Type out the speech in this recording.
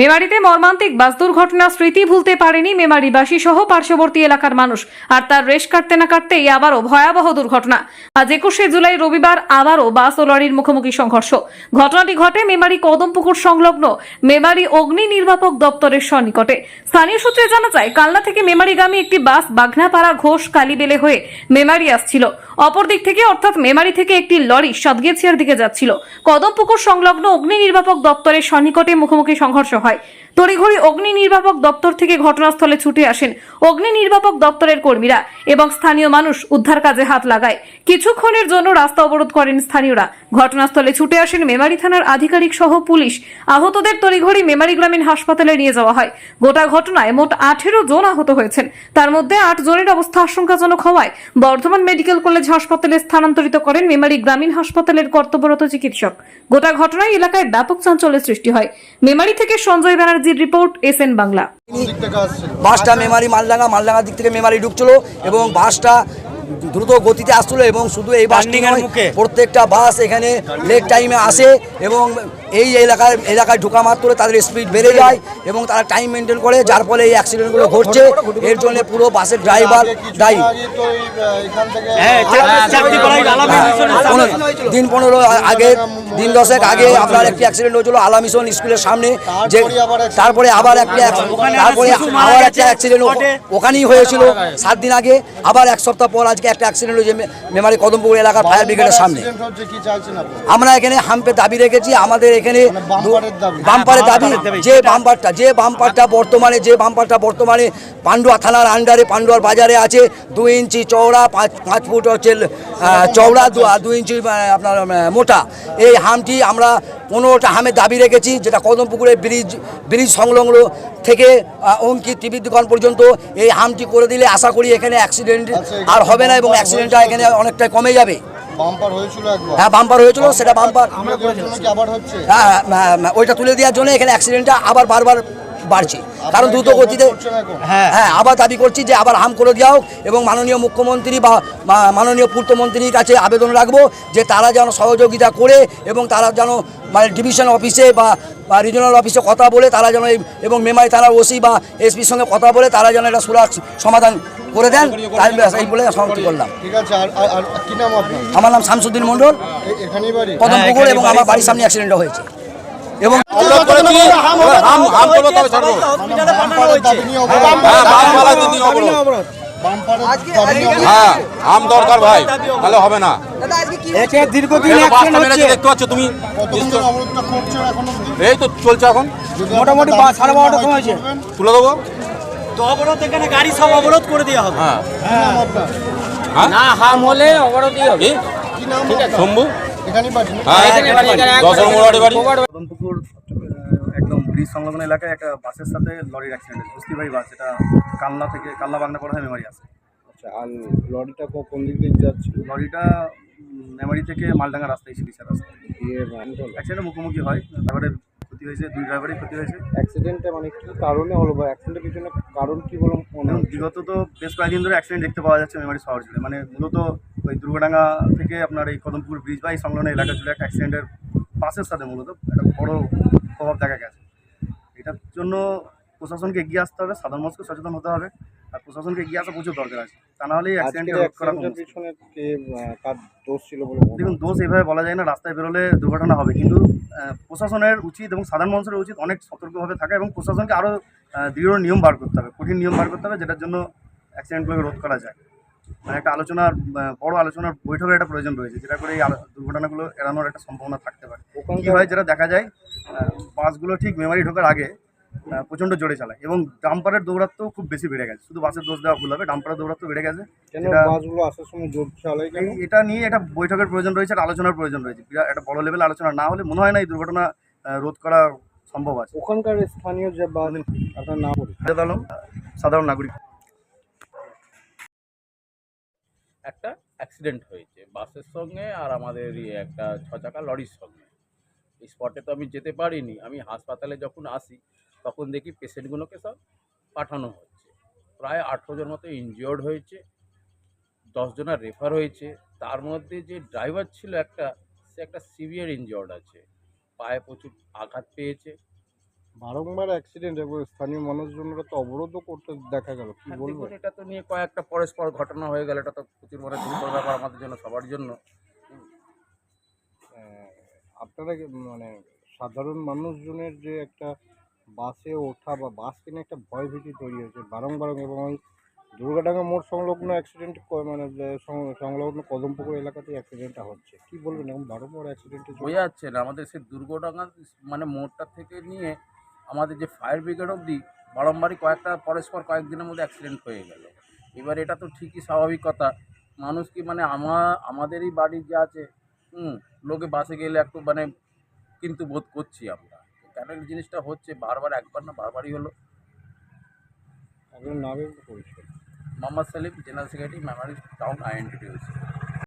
মেমারিতে মর্মান্তিক বাস দুর্ঘটনা স্মৃতি ভুলতে পারেনি মেমারিবাসী সহ পার্শ্ববর্তী এলাকার মানুষ। আর তার রেশ কাটতে না কাটতেই আবারও ভয়াবহ দুর্ঘটনা। আজ একুশে জুলাই রবিবার আবারও বাস ও লরির মুখোমুখি সংঘর্ষ। ঘটনাটি ঘটে মেমারি কদমপুকুর সংলগ্ন মেমারি অগ্নি নির্বাপক দপ্তরের সন্নিকটে। স্থানীয় সূত্রে জানা যায়, কালনা থেকে মেমারিগামী একটি বাস বাঘনাপাড়া ঘোষ কালীবেলে হয়ে মেমারি আসছিল। অপর দিক থেকে অর্থাৎ মেমারি থেকে একটি লরি সাতগেছিয়ার দিকে যাচ্ছিল। কদমপুকুর সংলগ্ন অগ্নি নির্বাপক দপ্তরের সন্নিকটে মুখোমুখি সংঘর্ষ হয় তড়িঘড়ি অগ্নি নির্বাপক দপ্তর থেকে ঘটনাস্থলে ছুটে আসেন অগ্নি নির্বাপক দপ্তরের কর্মীরা এবং স্থানীয় মানুষ উদ্ধার কাজে হাত লাগায়। কিছুক্ষণের জন্য রাস্তা অবরোধ করেন স্থানীয়রা। ঘটনাস্থলে ছুটে আসেন মেমারি থানার আধিকারিক সহ পুলিশ। আহতদের তড়িঘড়ি মেমারি গ্রামীণ হাসপাতালে নিয়ে যাওয়া হয়। গোটা ঘটনায় মোট আঠেরো জন আহত হয়েছেন। তার মধ্যে আট জনের অবস্থা আশঙ্কাজনক হওয়ায় বর্ধমান মেডিকেল কলেজ হাসপাতালে স্থানান্তরিত করেন মেমারি গ্রামীণ হাসপাতালের কর্তব্যরত চিকিৎসক। গোটা ঘটনায় এলাকায় ব্যাপক চাঞ্চল্যের সৃষ্টি হয়। মেমারি থেকে সঞ্জয় ব্যানার্জির রিপোর্ট এস এন বাংলা। বাসটা মেমারি মালডাঙ্গা মালডাঙ্গার দিক থেকে মেমারি ঢুকছিল এবং বাসটা দ্রুত গতিতে আসছিল এবং শুধু এই বাসটি নয় প্রত্যেকটা বাস এখানে লেট টাইমে আসে এবং এই এলাকায় এলাকায় ঢোকা মাত্র তাদের স্পিড বেড়ে যায় এবং তারা টাইম মেনটেন করে যার ফলে এই অ্যাক্সিডেন্টগুলো ঘটছে। এর জন্য পুরো বাসের ড্রাইভার দায়ী। দিন পনেরো আগে দিন দশেক আগে আপনার একটি অ্যাক্সিডেন্ট হয়েছিল আলামিশন স্কুলের সামনে। যে তারপরে আবার একটি তারপরে আবার একটা অ্যাক্সিডেন্ট ওখানেই হয়েছিল। সাত দিন আগে আবার এক সপ্তাহ পর আজকে একটা অ্যাক্সিডেন্ট হয়েছে মেমারি কদমপুর এলাকার ফায়ার ব্রিগেডের সামনে। আমরা এখানে হাম্পে দাবি রেখেছি আমাদের এখানে মানে বাম্পারের দাবি। যে বাম্পারটা যে বাম্পারটা বর্তমানে যে বাম্পারটা বর্তমানে পান্ডুয়া থানার আন্ডারে পান্ডুয়ার বাজারে আছে দু ইঞ্চি চওড়া পাঁচ পাঁচ ফুট হচ্ছে চওড়া দু দু ইঞ্চি আপনার মোটা। এই হামটি আমরা পনেরোটা হামের দাবি রেখেছি যেটা কদমপুকুরের ব্রিজ ব্রিজ সংলগ্ন থেকে অঙ্কিত টিভির দোকান পর্যন্ত এই হামটি করে দিলে আশা করি এখানে অ্যাক্সিডেন্ট আচ্ছা, আর হবে না এবং অ্যাক্সিডেন্টটা এখানে অনেকটাই কমে যাবে। বাম্পার হয়েছিল একবার। হ্যাঁ বাম্পার হয়েছিল সেটা বাম্পার আমরা করেছিল আবার হচ্ছে। হ্যাঁ হ্যাঁ, হ্যাঁ, ওইটা তুলে দেওয়ার জন্য এখানে অ্যাক্সিডেন্টটা আবার বারবার বাড়ছে। কারণ দ্রুত গতিতে অবরোধ হ্যাঁ আবার দাবি করছি যে আবার হাম করে দেওয়া হোক এবং মাননীয় মুখ্যমন্ত্রী বা মাননীয় পূর্তমন্ত্রীর কাছে আবেদন রাখব যে তারা যেন সহযোগিতা করে এবং তারা যেন মানে ডিভিশন অফিসে বা বা রিজনাল অফিসে কথা বলে তারা যেন এবং মেমারি থানার ওসি বা এসপির সঙ্গে কথা বলে তারা যেন এটা সুরাক সমাধান করে দেন তাই ব্যাস এই বলে সমাপ্তি করলাম। ঠিক আছে আর কি নাম আপনার? আমার নাম শামসুদ্দিন মন্ডল এখানেই বাড়ি? কদমপুকুর এবং আমার বাড়ির সামনে অ্যাক্সিডেন্ট হয়েছে। এবং। হ্যাঁ। হ্যাঁ হাম দরকার ভাই তাহলে হবে না। দেখতে পাচ্ছ তুমি? এই তো চলছে এখন। মোটামুটি সাড়ে? তুলে দেবো? তো অবরোধ এখানে গাড়ি সব অবরোধ করে দেওয়া হবে। হ্যাঁ। না হাম হলে অবরোধই শম্ভু? একদম ব্রিজ সংলগ্ন এলাকায় একটা বাসের সাথে লরির অ্যাক্সিডেন্ট বাস এটা কালনা থেকে কালনা বাগনা পড়া হয় মেমারি আছে। আচ্ছা আর লরিটা কোন দিক দিয়ে যাচ্ছিল? লরিটা মেমারি থেকে মালডাঙ্গা রাস্তায় অ্যাক্সিডেন্টের মুখোমুখি হয় ড্রাইভারের ক্ষতি হয়েছে দুই ড্রাইভারই ক্ষতি হয়েছে। অ্যাক্সিডেন্টটা মানে কি কারণে হলো বা অ্যাক্সিডেন্টের পিছনে কারণ কি বলে মনে বিগত তো বেশ কয়েকদিন ধরে অ্যাক্সিডেন্ট দেখতে পাওয়া যাচ্ছে মেমারি শহর জুড়ে। মানে মূলত ওই দুর্গাডাঙ্গা থেকে আপনার এই কদমপুর ব্রিজ বা এই সংলগ্ন এলাকা জুড়ে একটা অ্যাক্সিডেন্টের বাসের সাথে মূলত একটা বড় প্রভাব দেখা গেছে। এটার জন্য প্রশাসনকে এগিয়ে আসতে হবে সাধারণ মানুষকে সচেতন হতে হবে। আর প্রশাসনকে এগিয়ে আসা প্রচুর দরকার আছে। তা নাহলে এই রোধ করা খুব পিছনে কে কার দোষ ছিল বলে দেখুন দোষ এইভাবে বলা যায় না রাস্তায় বেরোলে দুর্ঘটনা হবে। কিন্তু প্রশাসনের উচিত এবং সাধারণ মানুষের উচিত অনেক সতর্কভাবে থাকা এবং প্রশাসনকে আরও দৃঢ় নিয়ম বার করতে হবে কঠিন নিয়ম বার করতে হবে যেটার জন্য অ্যাক্সিডেন্টগুলোকে রোধ করা যায়। মানে একটা আলোচনার বড় আলোচনার বৈঠকের একটা প্রয়োজন রয়েছে যেটা করে এই দুর্ঘটনাগুলো এড়ানোর একটা সম্ভাবনা থাকতে পারে। কী হয় যেটা দেখা যায় বাসগুলো ঠিক মেমারি ঢোকার আগে প্রচণ্ড জোরে চালায় এবং ডাম্পারের দৌরাত্ম খুব বেশি বেড়ে গেছে। শুধু বাসের দোষ দেওয়া ভুল হবে ডাম্পারের দৌরাত্ম বেড়ে গেছে। বাসগুলো আসার সময় জোর চালায় এটা নিয়ে একটা বৈঠকের প্রয়োজন রয়েছে একটা আলোচনার প্রয়োজন রয়েছে। বিরাট একটা বড় লেভেল আলোচনা না হলে মনে হয় না এই দুর্ঘটনা রোধ করা সম্ভব আছে। ওখানকার স্থানীয় যে আপনার নাম আলম সাধারণ নাগরিক। একটা অ্যাক্সিডেন্ট হয়েছে বাসের সঙ্গে আর আমাদের ইয়ে একটা ছ চাকা লরির সঙ্গে। এই স্পটে তো আমি যেতে পারিনি আমি হাসপাতালে যখন আসি তখন দেখি পেশেন্টগুলোকে সব পাঠানো হচ্ছে। প্রায় আঠেরো জন মতো ইনজিওর্ড হয়েছে দশজনের রেফার হয়েছে। তার মধ্যে যে ড্রাইভার ছিল একটা সে একটা সিভিয়ার ইনজিওর্ড আছে। পায়ে প্রচুর আঘাত পেয়েছে। বারংবার অ্যাক্সিডেন্ট এবং স্থানীয় মানুষজনরা তো অবরোধও করতে দেখা গেল কি হ্যাঁ, বলব এটা তো নিয়ে কয়েকটা পরস্পর ঘটনা হয়ে গেল এটা তো প্রচুর বড় চিন্তার ব্যাপার আমাদের জন্য সবার জন্য। আপনারা মানে সাধারণ মানুষজনের যে একটা বাসে ওঠা বা বাস কিনে একটা ভয় ভীতি তৈরি হয়েছে বারংবার এবং ওই দুর্গাডাঙ্গা মোড় সংলগ্ন অ্যাক্সিডেন্ট মানে সংলগ্ন কদমপুকুর এলাকাতেই অ্যাক্সিডেন্টটা হচ্ছে। কি বলবেন এখন? বারংবার অ্যাক্সিডেন্টে বোঝা যাচ্ছে না। আমাদের সেই দুর্ঘটনা মানে মোড়টা থেকে নিয়ে আমাদের যে ফায়ার ব্রিগেড অবধি বারম্বারই কয়েকটা, পরস্পর কয়েকদিনের মধ্যে অ্যাক্সিডেন্ট হয়ে গেল। এবার এটা তো ঠিকই স্বাভাবিক কথা। মানুষ কি মানে আমার আমাদেরই বাড়ি যে আছে, হুম, লোকে বাসে গেলে একটু মানে কিন্তু বোধ করছি আমরা। কেন এই জিনিসটা হচ্ছে? বারবার একবার না বারবারই হলো। আপনার নামে পরিচয়? Mohammad Salim general secretary Memari town INTTUC.